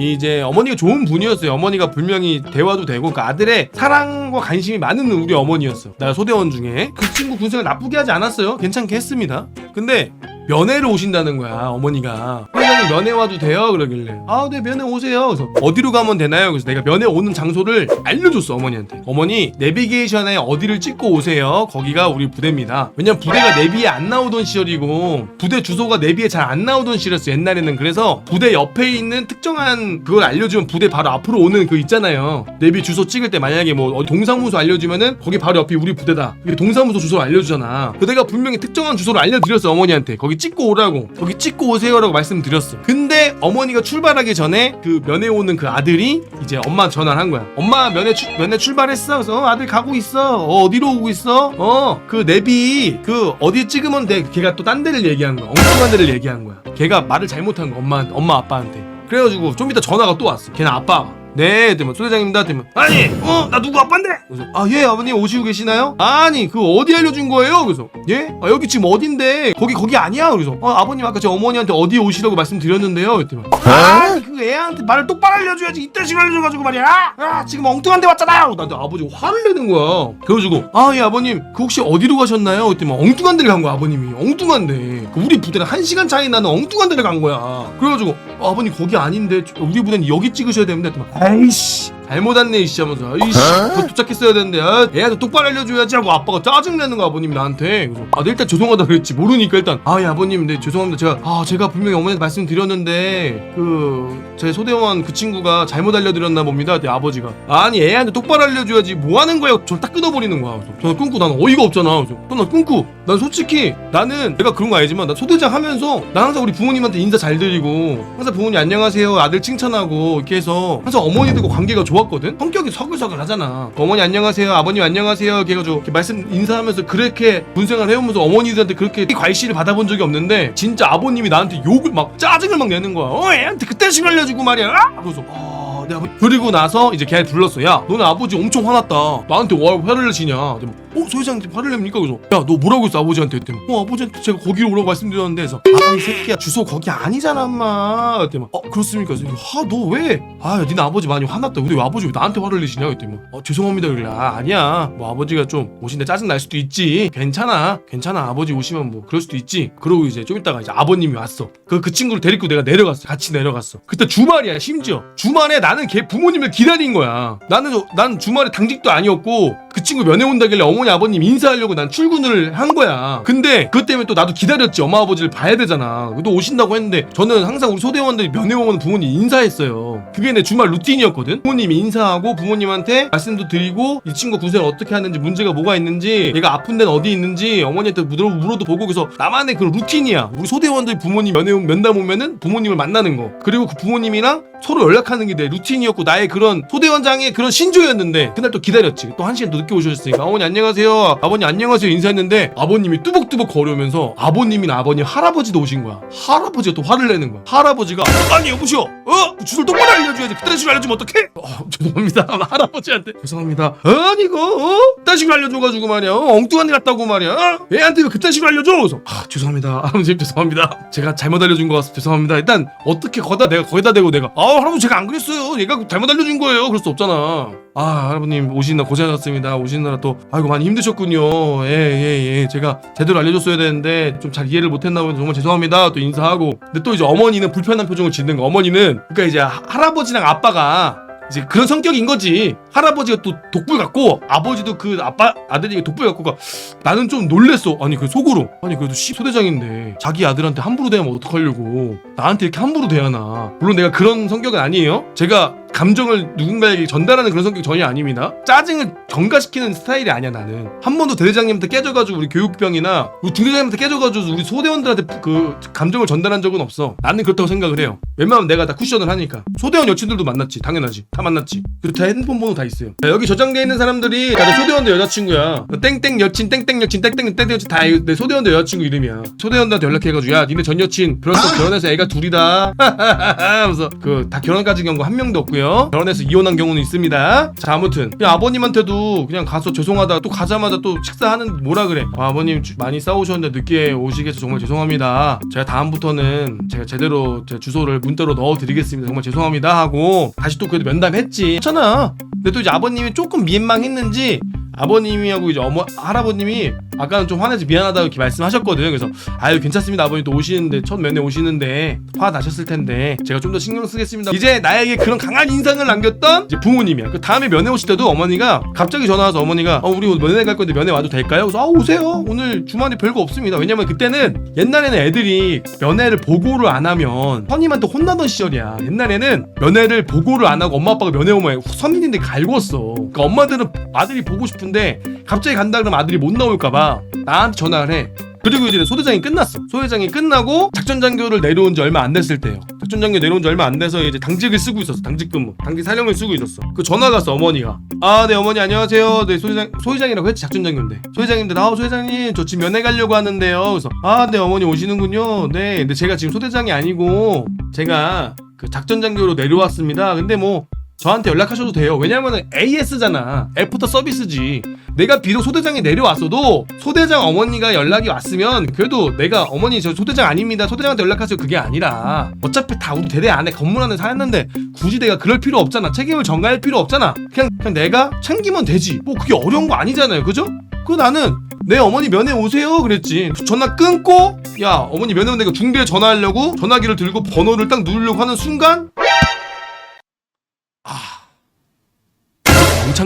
이제 어머니가 좋은 분이었어요. 어머니가 분명히 대화도 되고 그 아들의 사랑과 관심이 많은 우리 어머니였어. 나 소대원 중에 그 친구 군생활 나쁘게 하지 않았어요. 괜찮게 했습니다. 근데 면회를 오신다는 거야 어머니가 회장님 면회 와도 돼요? 그러길래 아네 면회 오세요. 그래서 어디로 가면 되나요? 그래서 내가 면회 오는 장소를 알려줬어 어머니한테 어머니 내비게이션에 어디를 찍고 오세요? 거기가 우리 부대입니다. 왜냐면 부대가 내비에 안 나오던 시절이고 부대 주소가 내비에 잘 안 나오던 시절이었어 옛날에는. 그래서 부대 옆에 있는 특정한 그걸 알려주면 부대 바로 앞으로 오는 그 있잖아요. 내비 주소 찍을 때 만약에 뭐 동사무소 알려주면은 거기 바로 옆이 우리 부대다. 동사무소 주소를 알려주잖아. 그 내가 분명히 특정한 주소를 알려드렸어 어머니한테. 거기 찍고 오라고 거기 찍고 오세요라고 말씀드렸어. 근데 어머니가 출발하기 전에 그 면회 오는 그 아들이 이제 엄마 전화를 한 거야. 엄마 면회, 출- 면회 출발했어. 그래서 어, 아들 가고 있어. 어, 어디로 오고 있어? 어그 내비 그 어디 찍으면 돼? 걔가 또 딴 데를 얘기한 거야. 엉뚱한 데를 얘기한 거야. 걔가 말을 잘못한 거야 엄마 엄마 아빠한테. 그래가지고 좀 이따 전화가 또 왔어. 걔는 아빠가 네, 그러면 소대장입니다. 그러면 아니, 어, 나 누구 아빠인데? 그래서 아, 예, 아버님 오시고 계시나요? 아니, 그 어디 알려준 거예요? 그래서 예, 아, 여기 지금 어딘데? 거기 거기 아니야? 그래서 어, 아버님 아까 제 어머니한테 어디 오시라고 말씀드렸는데요. 그랬더니 아, 그 애한테 말을 똑바로 알려줘야지. 이딴 식으로 알려줘가지고 말이야. 아, 지금 엉뚱한 데 왔잖아요. 나한테 아버지 화를 내는 거야. 그래가지고 아, 예, 아버님 그 혹시 어디로 가셨나요? 그랬더니 막 엉뚱한 데를 간 거야, 아버님이. 엉뚱한데. 그 우리 부대는 한 시간 차이 나는 엉뚱한 데를 간 거야. 그래가지고 아, 아버님 거기 아닌데 저- 우리 부대는 여기 찍으셔야 됩니다. 그랬더니 아이씨. 잘못 왔네 이씨 하면서. 아이씨 더 도착했어야 되는데 아, 애한테 똑바로 알려줘야지 하고 아빠가 짜증내는 거야 아버님이 나한테. 그래서 아 네, 일단 죄송하다 그랬지. 모르니까 일단. 아예 아버님 네 죄송합니다. 제가 아 제가 분명히 어머니한테 말씀드렸는데 그 제 소대원 그 친구가 잘못 알려드렸나 봅니다. 내 아버지가. 아니 애한테 똑바로 알려줘야지 뭐 하는 거야? 저를 딱 끊어버리는 거야. 그래서 전화 끊고 나는 어이가 없잖아. 그래서 전화 끊고 난 솔직히 나는 내가 그런 거 알지만 나 소대장 하면서 나 항상 우리 부모님한테 인사 잘 드리고 항상 부모님 안녕하세요 아들 칭찬하고 이렇게 해서 항상 어머니들과 관계가 좋았거든? 성격이 서글서글 하잖아. 어머니 안녕하세요 아버님 안녕하세요 이렇게 해가지고 이렇게 말씀 인사하면서 그렇게 군생활 해오면서 어머니들한테 그렇게 괄시를 받아본 적이 없는데 진짜 아버님이 나한테 욕을 막 짜증을 막 내는 거야. 어 애한테 그딴 식으로 알려주고 말이야. 아! 그래서 아버지. 그리고 나서 이제 걔 불렀어 야 너네 아버지 엄청 화났다. 나한테 왜 화를 내시냐 어? 소회장한테 화를 냅니까? 그래서? 야 너 뭐라고 했어 아버지한테 그랬더니? 어 아버지한테 제가 거기로 오라고 말씀드렸는데 그래서 아이 새끼야 주소 거기 아니잖아 엄마. 그랬더니 어 그렇습니까? 그래서 아너 왜? 아 니네 아버지 많이 화났다. 근데 왜 아버지 왜 나한테 화를 내시냐? 그랬더니 어 죄송합니다. 그래. 아 아니야. 뭐 아버지가 좀 오신데 짜증 날 수도 있지. 괜찮아. 괜찮아. 아버지 오시면 뭐 그럴 수도 있지. 그러고 이제 좀 있다가 이제 아버님이 왔어. 그, 그 친구를 데리고 내가 내려갔어. 같이 내려갔어. 그때 주말이야 심지어. 주말에 나는 걔 부모님을 기다린 거야. 나는 저- 난 주말에 당직도 아니었고 그 친구 면회 온다길래 어머니 아버님 인사하려고 난 출근을 한 거야. 근데 그것 때문에 또 나도 기다렸지. 엄마 아버지를 봐야 되잖아. 또 오신다고 했는데 저는 항상 우리 소대원들이 면회 오면 부모님 인사했어요. 그게 내 주말 루틴이었거든. 부모님 인사하고 부모님한테 말씀도 드리고 이 친구 군생을 어떻게 하는지 문제가 뭐가 있는지 얘가 아픈 데는 어디 있는지 어머니한테 물어, 물어도 보고 그래서 나만의 그런 루틴이야. 우리 소대원들 부모님 면회 온- 면담 오면은 부모님을 만나는 거. 그리고 그 부모님이랑 서로 연락하는 게 내 루틴이었고 나의 그런 소대원장의 그런 신조였는데 그날 또 기다렸지. 또 한 시간 더 늦게 오셨으니까. 어머니 안녕하세요. 아버님 안녕하세요. 인사했는데 아버님이 뚜벅뚜벅 거려면서 아버님이나 아버님 할아버지도 오신 거야. 할아버지가 또 화를 내는 거야. 할아버지가 아니 여보시오. 어? 주소를 똑바로 알려줘야지. 그딴 식으로 알려주면 어떡해? 어 죄송합니다. 할아버지한테. 죄송합니다. 아니 이거 어? 그딴 식으로 알려줘가지고 말이야. 어? 엉뚱한 데 갔다고 말이야. 어? 애한테 왜 그딴 식으로 알려줘. 그래서 아 죄송합니다. 아버님 죄송합니다. 제가 잘못 알려준 것 같아서 죄송합니다. 일단 어떻게 거다 내가 거기다 대고 내가 아 할아버지 제가 안 그랬어요. 얘가 잘못 알려준 거예요. 그럴 수 없잖아 아 할아버님 오시느라 고생하셨습니다. 오시느라 또 아이고 많이 힘드셨군요. 예예 예. 제가 제대로 알려줬어야 되는데 좀 잘 이해를 못했나 보니 정말 죄송합니다. 또 인사하고. 근데 또 이제 어머니는 불편한 표정을 짓는 거. 어머니는 그러니까 이제 하- 할아버지랑 아빠가 이제 그런 성격인 거지. 할아버지가 또 독불 같고 아버지도 그 아빠 아들이 독불 같고 가. 나는 좀 놀랬어. 아니 그 속으로. 아니 그래도 시 소대장인데 자기 아들한테 함부로 대하면 어떡하려고. 나한테 이렇게 함부로 대하나. 물론 내가 그런 성격은 아니에요. 제가 감정을 누군가에게 전달하는 그런 성격이 전혀 아닙니다. 짜증을 전가시키는 스타일이 아니야 나는. 한 번도 대대장님한테 깨져가지고 우리 교육병이나 우리 중대장님한테 깨져가지고 우리 소대원들한테 그 감정을 전달한 적은 없어. 나는 그렇다고 생각을 해요. 웬만하면 내가 다 쿠션을 하니까. 소대원 여친들도 만났지. 당연하지. 다 만났지. 그리고 다 핸드폰 번호 다 있어요. 자, 여기 저장돼 있는 사람들이 다들 소대원들 여자친구야. 땡땡 여친, 땡땡 여친, 땡땡 땡땡 여친 다 내 소대원들 여자친구 이름이야. 소대원들한테 연락해가지고 야 니네 전 여친 그래서 결혼해서 애가 둘이다. 하면서 그 다 결혼까지 경우 한 명도 없고요. 있고요. 결혼해서 이혼한 경우는 있습니다. 자 아무튼 그냥 아버님한테도 그냥 가서 죄송하다 또 가자마자 또 식사하는 뭐라 그래 아, 아버님 주- 많이 싸우셨는데 늦게 오시게 해서 정말 죄송합니다. 제가 다음부터는 제가 제대로 제 주소를 문자로 넣어드리겠습니다. 정말 죄송합니다 하고 다시 또 그래도 면담했지. 괜찮아. 근데 또 이제 아버님이 조금 민망했는지 아버님이하고 이제 어머 할아버님이 아까는 좀 화내서 미안하다고 이렇게 말씀하셨거든. 그래서 아유 괜찮습니다. 아버님 또 오시는데 첫 면회 오시는데 화 나셨을 텐데 제가 좀 더 신경 쓰겠습니다. 이제 나에게 그런 강한 인상을 남겼던 이제 부모님이야. 그 다음에 면회 오실 때도 어머니가 갑자기 전화 와서 어머니가 어 우리 면회 갈 건데 면회 와도 될까요? 그래서 아 오세요. 오늘 주말에 별거 없습니다. 왜냐면 그때는 옛날에는 애들이 면회를 보고를 안 하면 선임한테 혼나던 시절이야. 옛날에는 면회를 보고를 안 하고 엄마 아빠가 면회 오면 선임인데 갈궜어. 그러니까 엄마들은 아들이 보고 싶은데 갑자기 간다 그러면 아들이 못 나올까봐 나한테 전화를 해. 그리고 이제 소대장이 끝났어. 소대장이 끝나고 작전 장교를 내려온 지 얼마 안 됐을 때요. 작전 장교 내려온 지 얼마 안 돼서 이제 당직을 쓰고 있었어. 당직 근무, 당직 사령을 쓰고 있었어. 그 전화 갔어 어머니가. 아, 네 어머니 안녕하세요. 네 소대장 소대장이라고 했지 작전 장교인데. 소대장인데 아 소대장님 저 지금 면회 가려고 하는데요. 그래서 아, 네 어머니 오시는군요. 네, 근데 제가 지금 소대장이 아니고 제가 그 작전 장교로 내려왔습니다. 근데 뭐 저한테 연락하셔도 돼요. 왜냐면은 AS잖아. 애프터 서비스지. 내가 비록 소대장에 내려왔어도 소대장 어머니가 연락이 왔으면 그래도 내가 어머니 저 소대장 아닙니다. 소대장한테 연락하세요. 그게 아니라 어차피 다 우리 대대 안에 건물 안에 사였는데 굳이 내가 그럴 필요 없잖아. 책임을 전가할 필요 없잖아. 그냥 그냥 내가 챙기면 되지. 뭐 그게 어려운 거 아니잖아요. 그죠? 그 나는 내 어머니 면회 오세요 그랬지 전화 끊고 야 어머니 면회 온다니까 중대에 전화하려고 전화기를 들고 번호를 딱 누르려고 하는 순간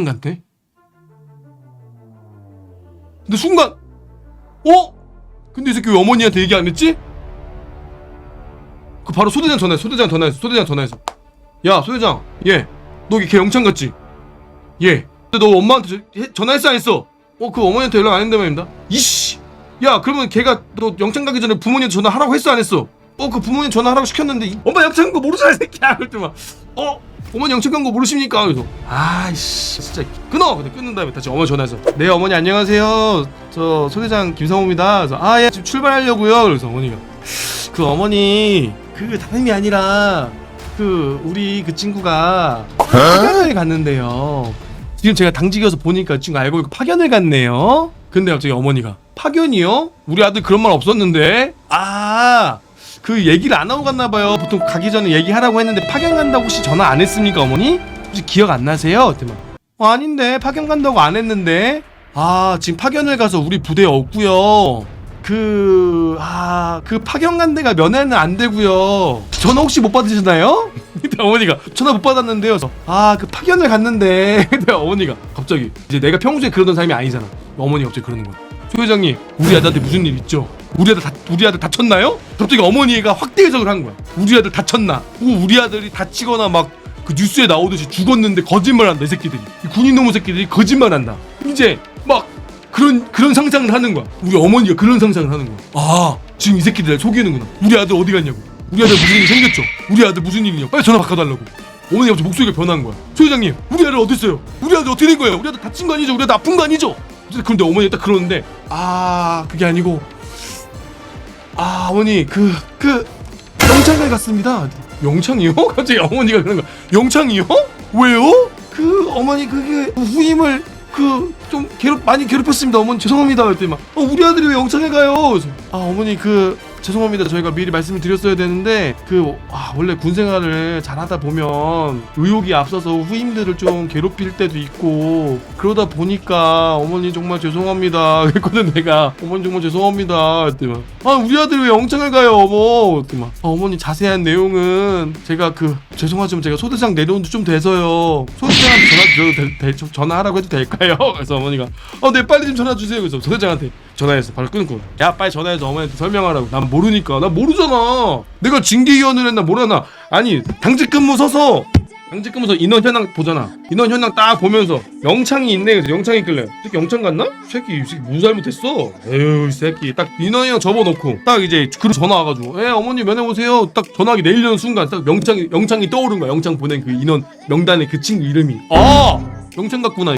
영창 같네 근데 순간 어? 근데 이 새끼 왜 어머니한테 얘기 안 했지? 그 바로 소대장 전화했어 소대장 전화했어 소대장 전화했어 야 소대장 얘너 걔 영창 같지? 예 근데 너 엄마한테 전화했어 안 했어? 어 그 어머니한테 연락 안 했는데 말입니다 이씨 야 그러면 걔가 너 영창 가기 전에 부모님한테 전화하라고 했어 안 했어? 어 그 부모님 전화하라고 시켰는데 이- 엄마 영창 간거 모르잖아 이 새끼야 그럴 때막 어? 어머니 영창 간거 모르십니까? 그래서 아이씨 진짜 끊어! 근데 끊는 다음에 다시 어머니 전화해서 네 어머니 안녕하세요. 저 소대장 김성호입니다. 그래서 아예 지금 출발하려고요. 그래서 어머니가 그 어머니 그 다름이 아니라 그 우리 그 친구가 파견을 갔는데요. 지금 제가 당직이어서 보니까 이 친구 알고 있고 파견을 갔네요. 근데 갑자기 어머니가 파견이요? 우리 아들 그런 말 없었는데? 아 그 얘기를 안 하고 갔나 봐요. 보통 가기 전에 얘기하라고 했는데 파견 간다고 혹시 전화 안 했습니까, 어머니? 혹시 기억 안 나세요? 그랬더니 어, 아닌데 파견 간다고 안 했는데. 아, 지금 파견을 가서 우리 부대에 없고요. 그, 아, 그 파견 간 데가 면회는 안 되고요. 전화 혹시 못 받으셨나요? 근데 어머니가 전화 못 받았는데요. 아, 그 파견을 갔는데. 어머니가 갑자기 이제 내가 평소에 그러던 사람이 아니잖아. 어머니가 갑자기 그러는 거야. 소 회장님, 우리 아들한테 무슨 일 있죠? 우리 아들 다, 우리 아들 다쳤나요? 갑자기 어머니가 확대 해석을 하는 거야. 우리 아들 다쳤나? 오, 우리 아들이 다치거나 막 그 뉴스에 나오듯이 죽었는데 거짓말한다 이 새끼들이. 이 군인 놈의 새끼들이 거짓말한다. 이제 막 그런 그런 상상을 하는 거야. 우리 어머니가 그런 상상을 하는 거야. 아, 지금 이 새끼들 속이는구나. 우리 아들 어디 갔냐고. 우리 아들 무슨 일이 생겼죠? 우리 아들 무슨 일이냐? 빨리 전화 바꿔달라고. 어머니가 갑자기 목소리가 변한 거야. 소 회장님, 우리 아들 어디 있어요? 우리 아들 어떻게 된 거예요? 우리 아들 다친 거 아니죠? 우리 아들 아픈 거 아니죠? 근데 어머니가 딱 그러는데 아 그게 아니고 아 어머니 그 그 영창에 갔습니다. 영창이요? 갑자기 어머니가 그런 거. 영창이요? 왜요? 그 어머니 그게 후임을 그 좀 괴롭 많이 괴롭혔습니다. 어머니 죄송합니다. 그랬더니 막 어, 우리 아들이 왜 영창에 가요? 그래서 아 어머니 그 죄송합니다. 저희가 미리 말씀을 드렸어야 되는데 그 아, 원래 군 생활을 잘하다 보면 의욕이 앞서서 후임들을 좀 괴롭힐 때도 있고 그러다 보니까 어머니 정말 죄송합니다. 그랬거든 내가 어머니 정말 죄송합니다. 그랬더니 막, 아 우리 아들이 왜 영창을 가요, 어머? 그랬더니 막 아, 어머니 자세한 내용은 제가 그 죄송하지만 제가 소대장 내려온 지 좀 돼서요. 소대장한테 전화 드려도 될- 될- 좀 전화하라고 해도 될까요? 그래서 어머니가 어, 네 빨리 좀 전화 주세요. 그래서 소대장한테 전화해서 바로 끊고 야 빨리 전화해서 어머니한테 설명하라고. 난 모르니까 나 모르잖아. 내가 징계위원을 했나 모르나? 아니 당직 근무 서서 당직 근무서 인원 현황 보잖아. 인원 현황 딱 보면서 영창이 있네. 그래서 영창이 있길래 이 새끼 영창 갔나? 이 새끼 이 새끼 무슨 잘못했어? 에휴 이 새끼 딱 인원 현황 접어놓고 딱 이제 그 전화 와가지고 에 어머니 면회 오세요. 딱 전화기 내리려는 순간 딱 영창이 영창이 떠오른 거야. 영창 보낸 그 인원 명단에 그 친구 이름이 아 영창 같구나.